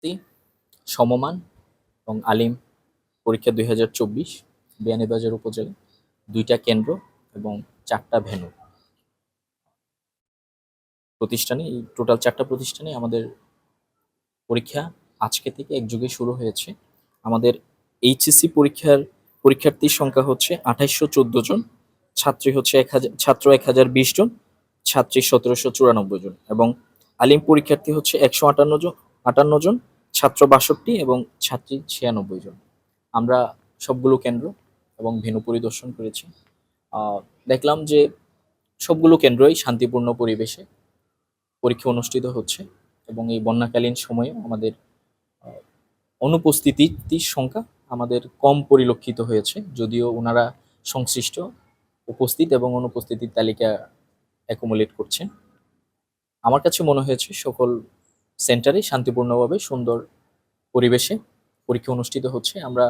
পরবর্তী সমমান এবং আলিম, পরীক্ষা দুই হাজার চব্বিশ, বিয়ানীবাজার উপজেলা, দুইটা কেন্দ্র এবং চারটা ভেন্যু। প্রতিষ্ঠানে, এই টোটাল চারটা প্রতিষ্ঠানে আমাদের পরীক্ষা আজকে থেকে একযোগে শুরু হয়েছে। আমাদের এইচএসসি পরীক্ষার পরীক্ষার্থীর সংখ্যা হচ্ছে আঠাইশশো চোদ্দ জন, ছাত্রী হচ্ছে এক হাজার, ছাত্র এক হাজার বিশ জন, ছাত্রী সতেরোশো চুরানব্বই জন এবং আলিম পরীক্ষার্থী হচ্ছে একশো আটান্ন জন আটান্ন জন ছাত্র বাষট্টি এবং ছাত্রী ছিয়ানব্বই জন। আমরা সবগুলো কেন্দ্র এবং ভেন্যু পরিদর্শন করেছি। দেখলাম যে সবগুলো কেন্দ্রই শান্তিপূর্ণ পরিবেশে পরীক্ষা অনুষ্ঠিত হচ্ছে এবং এই বন্যাকালীন সময়ে আমাদের অনুপস্থিতির সংখ্যা আমাদের কম পরিলক্ষিত হয়েছে। যদিও ওনারা সংশ্লিষ্ট উপস্থিত এবং অনুপস্থিতির তালিকা অ্যাকুমুলেট করছেন। আমার কাছে মনে হয়েছে সকল সেন্টারে শান্তিপূর্ণভাবে সুন্দর পরিবেশে পরীক্ষা অনুষ্ঠিত হচ্ছে। আমরা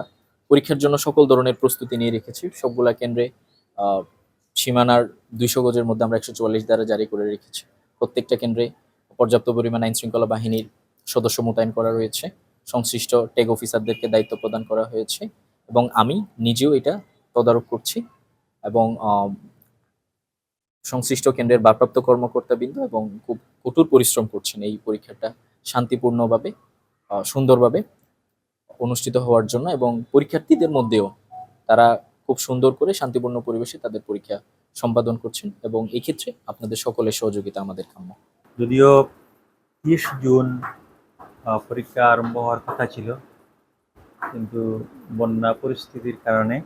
পরীক্ষার জন্য সকল ধরনের প্রস্তুতি নিয়ে রেখেছি। সবগুলা কেন্দ্রে সীমানার দুইশো গজের মধ্যে আমরা একশো চুয়াল্লিশ দ্বারা জারি করে রেখেছি। প্রত্যেকটা কেন্দ্রে পর্যাপ্ত পরিমাণ আইন শৃঙ্খলা বাহিনীর সদস্য মোতায়েন করা রয়েছে। সংশ্লিষ্ট টেগ অফিসারদেরকে দায়িত্ব প্রদান করা হয়েছে এবং আমি নিজেও এটা তদারক করছি এবং সংশ্লিষ্ট কেন্দ্রের ভারপ্রাপ্ত কর্মকর্তাবৃন্দ এবং খুব কঠোর পরিশ্রম করছেন এই পরীক্ষাটা শান্তিপূর্ণভাবে সুন্দরভাবে অনুষ্ঠিত হওয়ার জন্য এবং পরীক্ষার্থীদের মধ্যেও তারা খুব সুন্দর করে শান্তিপূর্ণ পরিবেশে তাদের পরীক্ষা সম্পাদন করছেন এবং এই ক্ষেত্রে আপনাদের সকলের সহযোগিতা আমাদের কাম্য। যদিও তিরিশ জুন পরীক্ষা আরম্ভ হওয়ার কথা ছিল, কিন্তু বন্যা পরিস্থিতির কারণে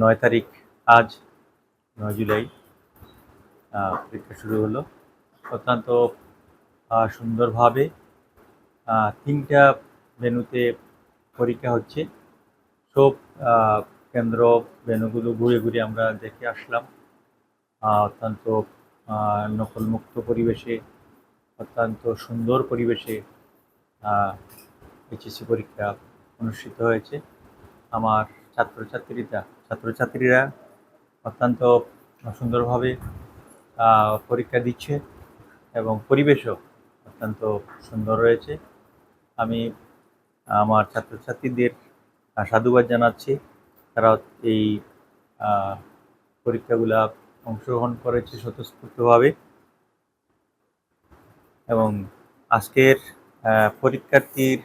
নয় তারিখ আজ নয় জুলাই পরীক্ষা শুরু হলো। অত্যন্ত সুন্দরভাবে তিনটা ভেন্যুতে পরীক্ষা হচ্ছে। সব কেন্দ্র ভেন্যুগুলো ঘুরে ঘুরে আমরা দেখে আসলাম। অত্যন্ত নকলমুক্ত পরিবেশে, অত্যন্ত সুন্দর পরিবেশে এইচএসসি পরীক্ষা অনুষ্ঠিত হয়েছে। আমার ছাত্রছাত্রীরা ছাত্রছাত্রীরা অত্যন্ত সুন্দরভাবে পরীক্ষা দিচ্ছে এবং পরিবেশও অত্যন্ত সুন্দর রয়েছে। আমি, আমার ছাত্রছাত্রীদের সাধুবাদ জানাচ্ছি। তারা এই পরীক্ষাগুলা অংশগ্রহণ করেছে স্বতঃস্ফূর্তভাবে। এবং আজকের পরীক্ষার্থীর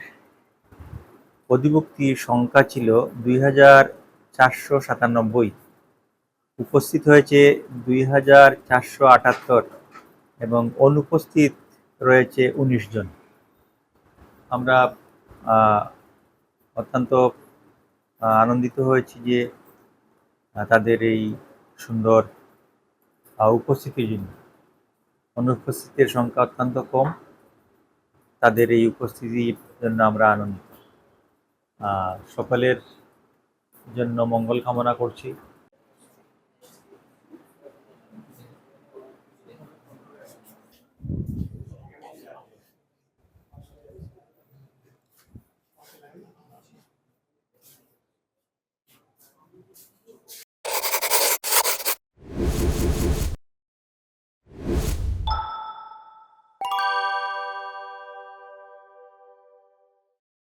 অধিভুক্তির সংখ্যা ছিল দুই হাজার চারশো সাতানব্বই। উপস্থিত হয়েছে দুই হাজার চারশো আটাত্তর এবং অনুপস্থিত রয়েছে উনিশ জন। আমরা অত্যন্ত আনন্দিত হয়েছি যে তাদের এই সুন্দর উপস্থিতির জন্য। অনুপস্থিতির সংখ্যা অত্যন্ত কম। তাদের এই উপস্থিতির জন্য আমরা আনন্দিত। সকলের জন্য মঙ্গল কামনা করছি।